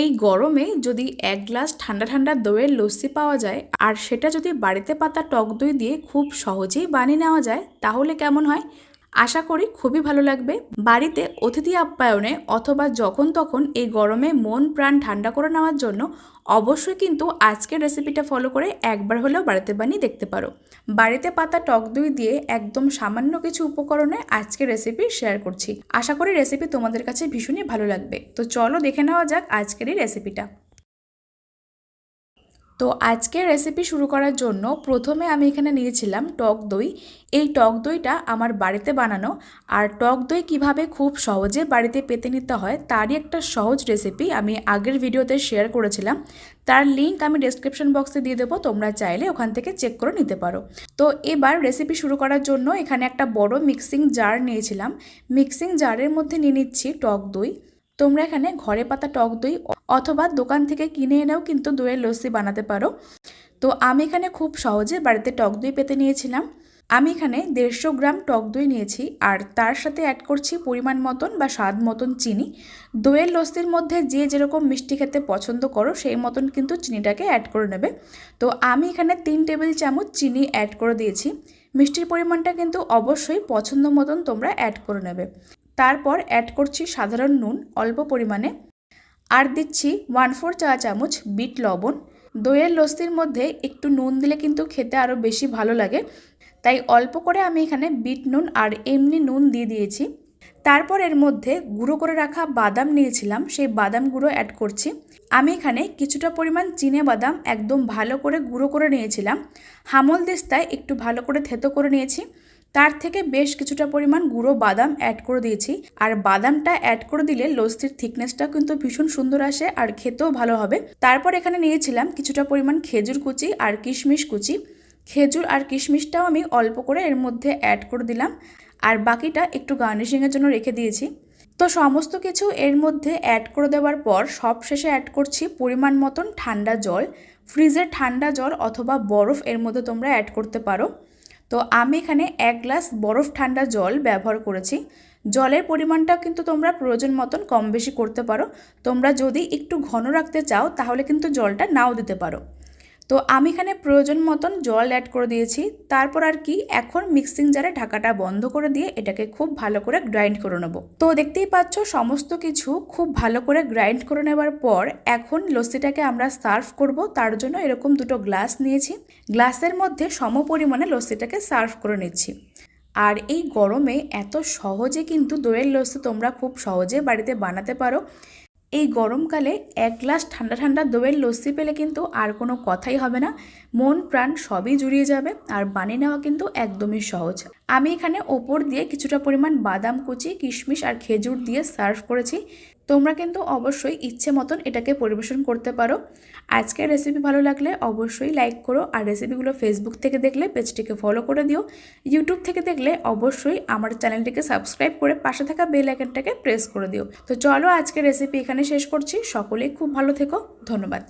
এই গরমে যদি এক গ্লাস ঠান্ডা ঠান্ডা দইয়ের লস্যি পাওয়া যায়, আর সেটা যদি বাড়িতে পাতা টক দই দিয়ে খুব সহজেই বানিয়ে নেওয়া যায়, তাহলে কেমন হয়? আশা করি খুবই ভালো লাগবে। বাড়িতে অতিথি আপ্যায়নে অথবা যখন তখন এই গরমে মন প্রাণ ঠান্ডা করে নেওয়ার জন্য অবশ্যই কিন্তু আজকের রেসিপিটা ফলো করে একবার হলেও বাড়িতে বানিয়ে দেখতে পারো। বাড়িতে পাতা টক দই দিয়ে একদম সামান্য কিছু উপকরণে আজকের রেসিপি শেয়ার করছি। আশা করি রেসিপি তোমাদের কাছে ভীষণই ভালো লাগবে। তো চলো দেখে নেওয়া যাক আজকের এই রেসিপিটা তো আজকের রেসিপি শুরু করার জন্য প্রথমে আমি এখানে নিয়েছিলাম টক দই। এই টক দইটা আমার বাড়িতে বানানো আর টক দই কীভাবে খুব সহজে বাড়িতে পেতে নিতে হয় তারই একটা সহজ রেসিপি আমি আগের ভিডিওতে শেয়ার করেছিলাম। তার লিঙ্ক আমি ডেসক্রিপশন বক্সে দিয়ে দেবো, তোমরা চাইলে ওখান থেকে চেক করে নিতে পারো। তো এবার রেসিপি শুরু করার জন্য এখানে একটা বড় মিক্সিং জার নিয়েছিলাম। মিক্সিং জারের মধ্যে নিয়ে নিচ্ছি টক দই। তোমরা এখানে ঘরে পাতা টক দই অথবা দোকান থেকে কিনে এনেও কিন্তু দইয়ের লস্যি বানাতে পারো। তো আমি এখানে খুব সহজে বাড়িতে টক দই পেতে নিয়েছিলাম। আমি এখানে দেড়শো গ্রাম টক দই নিয়েছি আর তার সাথে অ্যাড করছি পরিমাণ মতন বা স্বাদ মতন চিনি। দইয়ের লস্যির মধ্যে যে যেরকম মিষ্টি খেতে পছন্দ করো, সেই মতন কিন্তু চিনিটাকে অ্যাড করে নেবে। তো আমি এখানে তিন টেবিল চামচ চিনি অ্যাড করে দিয়েছি। মিষ্টির পরিমাণটা কিন্তু অবশ্যই পছন্দ মতন তোমরা অ্যাড করে নেবে। তারপর অ্যাড করছি সাধারণ নুন অল্প পরিমাণে। আর দিচ্ছি ওয়ান ফোর চা চামচ বিট লবণ। দইয়ের লস্যির মধ্যে একটু নুন দিলে কিন্তু খেতে আরও বেশি ভালো লাগে। তাই অল্প করে আমি এখানে বিট নুন আর এমনি নুন দিয়ে দিয়েছি। তারপর এর মধ্যে গুঁড়ো করে রাখা বাদাম নিয়েছিলাম, সেই বাদাম গুঁড়ো অ্যাড করছি। আমি এখানে কিছুটা পরিমাণ চিনে বাদাম একদম ভালো করে গুঁড়ো করে নিয়েছিলাম। হামল দিস্তায় একটু ভালো করে থেতো করে নিয়েছি। তার থেকে বেশ কিছুটা পরিমাণ গুঁড়ো বাদাম অ্যাড করে দিয়েছি। আর বাদামটা অ্যাড করে দিলে লস্যির থিকনেসটা কিন্তু ভীষণ সুন্দর আসে আর খেতেও ভালো হবে। তারপর এখানে নিয়েছিলাম কিছুটা পরিমাণ খেজুর কুচি আর কিশমিশ কুচি। খেজুর আর কিশমিশটাও আমি অল্প করে এর মধ্যে অ্যাড করে দিলাম। আর বাকিটা একটু গার্নিশিংয়ের জন্য রেখে দিয়েছি। তো সমস্ত কিছু এর মধ্যে অ্যাড করে দেওয়ার পর সব শেষে অ্যাড করছি পরিমাণ মতন ঠান্ডা জল। ফ্রিজের ঠান্ডা জল অথবা বরফ এর মধ্যে তোমরা অ্যাড করতে পারো। তো আমি এখানে এক গ্লাস বরফ ঠান্ডা জল ব্যবহার করেছি। জলের পরিমাণটা কিন্তু তোমরা প্রয়োজন মতন কম বেশি করতে পারো। তোমরা যদি একটু ঘন রাখতে চাও, তাহলে কিন্তু জলটা নাও দিতে পারো। তো আমি এখানে প্রয়োজন মতন জল অ্যাড করে দিয়েছি। তারপর আর কি, এখন মিক্সিং জারে ঢাকাটা বন্ধ করে দিয়ে এটাকে খুব ভালো করে গ্রাইন্ড করে নেব। তো দেখতেই পাচ্ছ, সমস্ত কিছু খুব ভালো করে গ্রাইন্ড করে নেবার পর এখন লস্যিটাকে আমরা সার্ভ করব। তার জন্য এরকম দুটো গ্লাস নিয়েছি। গ্লাসের মধ্যে সম পরিমাণে লস্যিটাকে সার্ভ করে নিচ্ছি। আর এই গরমে এত সহজে কিন্তু দইয়ের লস্যি তোমরা খুব সহজে বাড়িতে বানাতে পারো। এই গরমকালে এক গ্লাস ঠান্ডা ঠান্ডা দইয়ের লস্যি পেলে কিন্তু আর কোনো কথাই হবে না। মন প্রাণ সবই জুড়িয়ে যাবে আর বানিয়ে নেওয়া কিন্তু একদমই সহজ। আমি এখানে ওপর দিয়ে কিছুটা পরিমাণ বাদাম কুচি, কিশমিশ আর খেজুর দিয়ে সার্ভ করেছি। তোমরা কিন্তু অবশ্যই ইচ্ছে মতন এটাকে পরিবেশন করতে পারো। আজকের রেসিপি ভালো লাগলে অবশ্যই লাইক করো আর রেসিপিগুলো ফেসবুক থেকে দেখলে পেজটিকে ফলো করে দিও। ইউটিউব থেকে দেখলে অবশ্যই আমার চ্যানেলটিকে সাবস্ক্রাইব করে পাশে থাকা বেল আইকনটাকে প্রেস করে দিও। তো চলো আজকের রেসিপি এখানে শেষ করছি। সকলেই খুব ভালো থেকো। ধন্যবাদ।